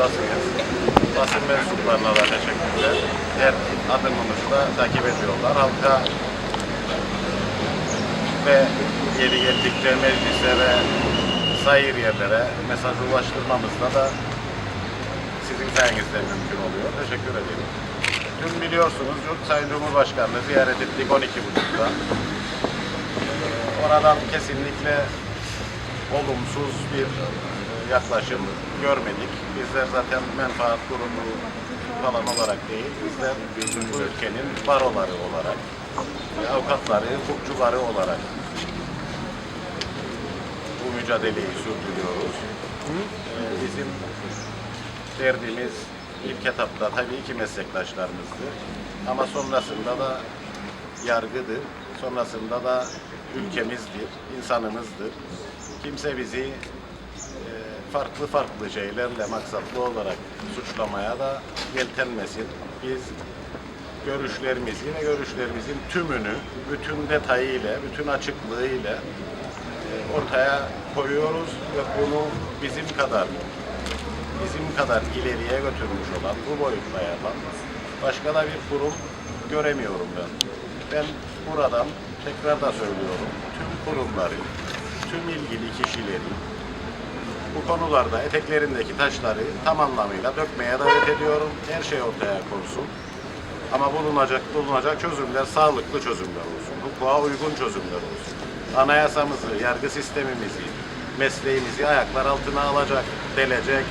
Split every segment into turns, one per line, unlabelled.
buradasınız. Basın mensuplarına da teşekkürler. Her adımımızı da takip ediyorlar. Halka ve yeri geldikçe meclislere, sayır yerlere mesaj ulaştırmamızda da sizin sayenizde mümkün oluyor. Teşekkür ederim. Dün biliyorsunuz Sayın Cumhurbaşkanı'nı ziyaret ettik 12.30'da. Oradan kesinlikle olumsuz bir yaklaşım görmedik. Bizler zaten menfaat grubu falan olarak değil, bizler bu ülkenin baroları olarak, avukatları, hukukçuları olarak bu mücadeleyi sürdürüyoruz. E, Bizim derdimiz ilk etapta tabii ki meslektaşlarımızdı. Ama sonrasında da yargıdır. Sonrasında da ülkemizdir, insanımızdır. Kimse bizi farklı farklı şeylerle maksatlı olarak suçlamaya da yeltenmesin. Biz görüşlerimizi ve görüşlerimizin tümünü bütün detayıyla, bütün açıklığıyla e, ortaya koyuyoruz ve bunu bizim kadar bizim kadar ileriye götürmüş olan, bu boyutta yapan başka da bir kurum göremiyorum ben. Ben buradan tekrar da söylüyorum, tüm kurumları, tüm ilgili kişileri bu konularda eteklerindeki taşları tam anlamıyla dökmeye davet ediyorum. Her şey ortaya konsun. Ama bulunacak bulunacak çözümler sağlıklı çözümler olsun. Hukuka uygun çözümler olsun. Anayasamızı, yargı sistemimizi, mesleğimizi ayaklar altına alacak, delecek,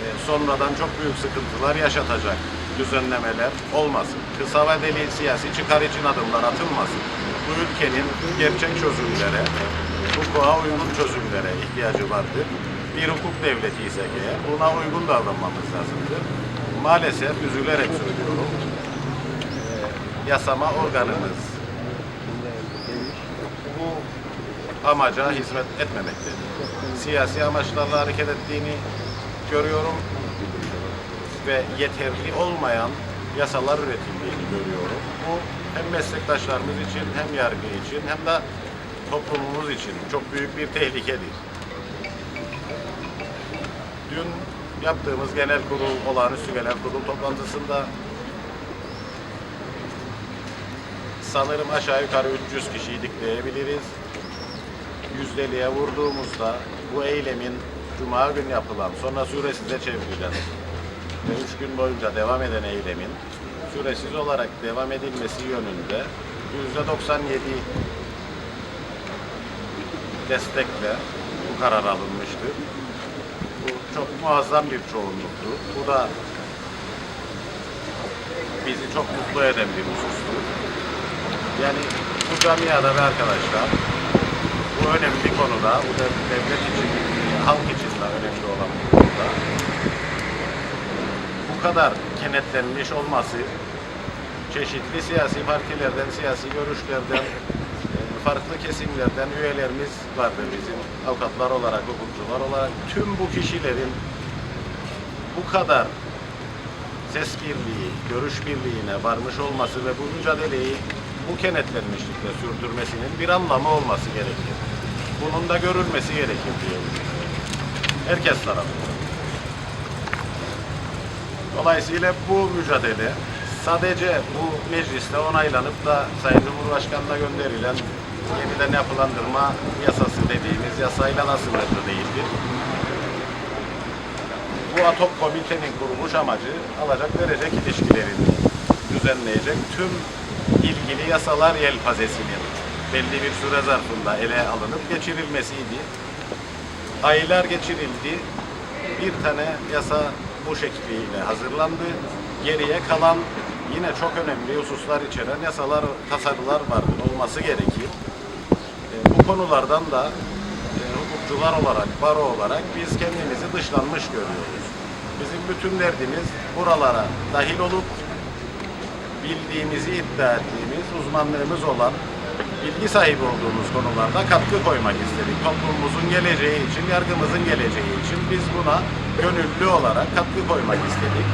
e, sonradan çok büyük sıkıntılar yaşatacak düzenlemeler olmasın. Kısa vadeli siyasi çıkar için adımlar atılmasın. Bu ülkenin gerçek çözümlere, hukuka uygun çözümlere ihtiyacı vardır. Bir hukuk devleti ise eğer buna uygun davranmamız lazımdır. Maalesef üzülerek söylüyorum, e, yasama organımız bu amaca hizmet etmemektedir. Siyasi amaçlarla hareket ettiğini görüyorum ve yeterli olmayan yasalar üretildiğini görüyorum. Bu hem meslektaşlarımız için hem yargı için hem de toplumumuz için çok büyük bir tehlikedir. Dün yaptığımız genel kurul, olağanüstü genel kurul toplantısında sanırım aşağı yukarı 300 kişiydik diyebiliriz. Yüzdeliğe vurduğumuzda bu eylemin Cuma gün yapılan, sonra süresize çevrilen ve üç gün boyunca devam eden eylemin süresiz olarak devam edilmesi yönünde yüzde 97 destekle bu karar alınmıştı. Bu çok muazzam bir çoğunluktu. Bu da bizi çok mutlu eden bir husustu. Yani bu camiada ve arkadaşlar bu önemli konuda, bu da devlet için, halk için de önemli olan bir konuda bu kadar kenetlenmiş olması çeşitli siyasi partilerden, siyasi görüşlerden, farklı kesimlerden üyelerimiz vardır bizim avukatlar olarak, hukukçular olarak. Tüm bu kişilerin bu kadar ses birliği, görüş birliğine varmış olması ve bu mücadeleyi bu kenetlenmişlikle sürdürmesinin bir anlamı olması gerekir. Bunun da görülmesi gerekir diye. Herkes tarafından. Dolayısıyla bu mücadele sadece bu mecliste onaylanıp da Sayın Cumhurbaşkanı'na gönderilen yeniden yapılandırma yasası dediğimiz yasayla da sınırlı değildir. Bu ATOP komitenin kuruluş amacı alacak verecek ilişkilerini düzenleyecek tüm ilgili yasalar yelpazesinin belli bir süre zarfında ele alınıp geçirilmesiydi. Aylar geçirildi. Bir tane yasa bu şekliyle hazırlandı. Geriye kalan yine çok önemli hususlar içeren yasalar, tasarılar var olması gerekir. E, konulardan da e, hukukçular olarak, baro olarak biz kendimizi dışlanmış görüyoruz. Bizim bütün derdimiz buralara dahil olup bildiğimizi iddia ettiğimiz, uzmanlığımız olan, bilgi sahibi olduğumuz konularda katkı koymak istedik. Toplumumuzun geleceği için, yargımızın geleceği için biz buna gönüllü olarak katkı koymak istedik.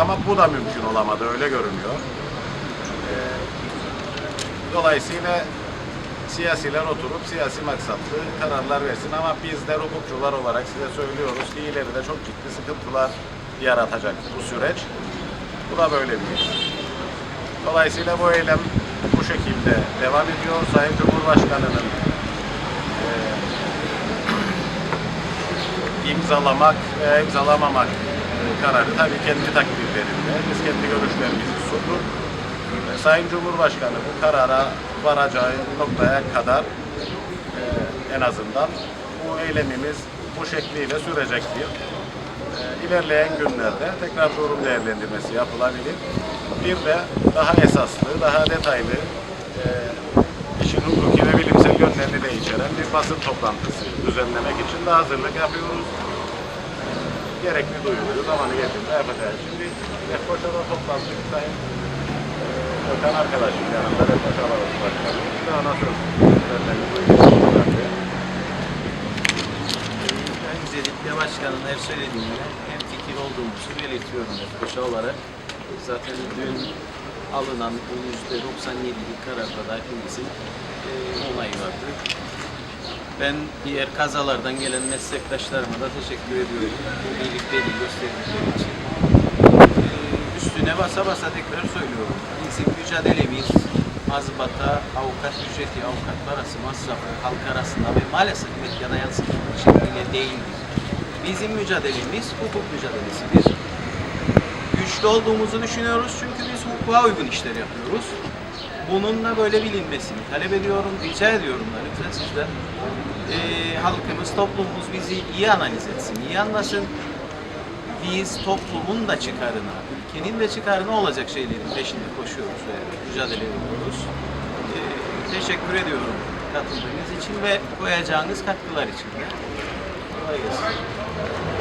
Ama bu da mümkün olamadı, öyle görünüyor. Ee, dolayısıyla siyasiler oturup siyasi maksatlı kararlar versin ama bizler hukukçular olarak size söylüyoruz ki ileride çok ciddi sıkıntılar yaratacak bu süreç. Bu da böyle bir iş. Dolayısıyla bu eylem bu şekilde devam ediyor. Sayın Cumhurbaşkanı'nın imzalamak veya imzalamamak kararı tabii kendi takdirlerinde. Biz kendi görüşlerimizi sunduk. Sayın Cumhurbaşkanı bu karara varacağı noktaya kadar e, en azından bu eylemimiz bu şekliyle sürecektir. E, ilerleyen günlerde tekrar durum değerlendirmesi yapılabilir. Bir de daha esaslı, daha detaylı e, işin hukuki ve bilimsel yönlerini de içeren bir basın toplantısı düzenlemek için de hazırlık yapıyoruz. Gerekli duyuluyor, zamanı geldiğinde yapacağız. Şimdi Lefkoşa'da toplantı Sayın Ökan arkadaşım yanında Lefkoşa Barosu Başkanı. Söz vermeni duyuyoruz.
Öncelikle başkanın her söylediğine hem fikir olduğumuzu belirtiyorum Koşa olarak. Zaten dün alınan bu %97'lik kararda da hepimizin e, onayı vardı. Ben diğer kazalardan gelen meslektaşlarıma da teşekkür ediyorum. Bu birlikteliği gösterdikleri için. Üstüne basa basa tekrar söylüyorum. Bizim mücadelemiz mazbata, avukat ücreti, avukat parası, masrafı halk arasında ve maalesef medyada yansıtıldığı şekliyle değildir. Bizim mücadelemiz hukuk mücadelesidir. Güçlü olduğumuzu düşünüyoruz çünkü biz hukuka uygun işler yapıyoruz. Bunun da böyle bilinmesini talep ediyorum, rica ediyorum da lütfen sizden. Ee, halkımız, toplumumuz bizi iyi analiz etsin, iyi anlasın. Biz toplumun da çıkarına, ülkenin de çıkarına olacak şeylerin peşinde koşuyoruz ve mücadele ediyoruz. Ee, teşekkür ediyorum katıldığınız için ve koyacağınız katkılar için de. Kolay gelsin.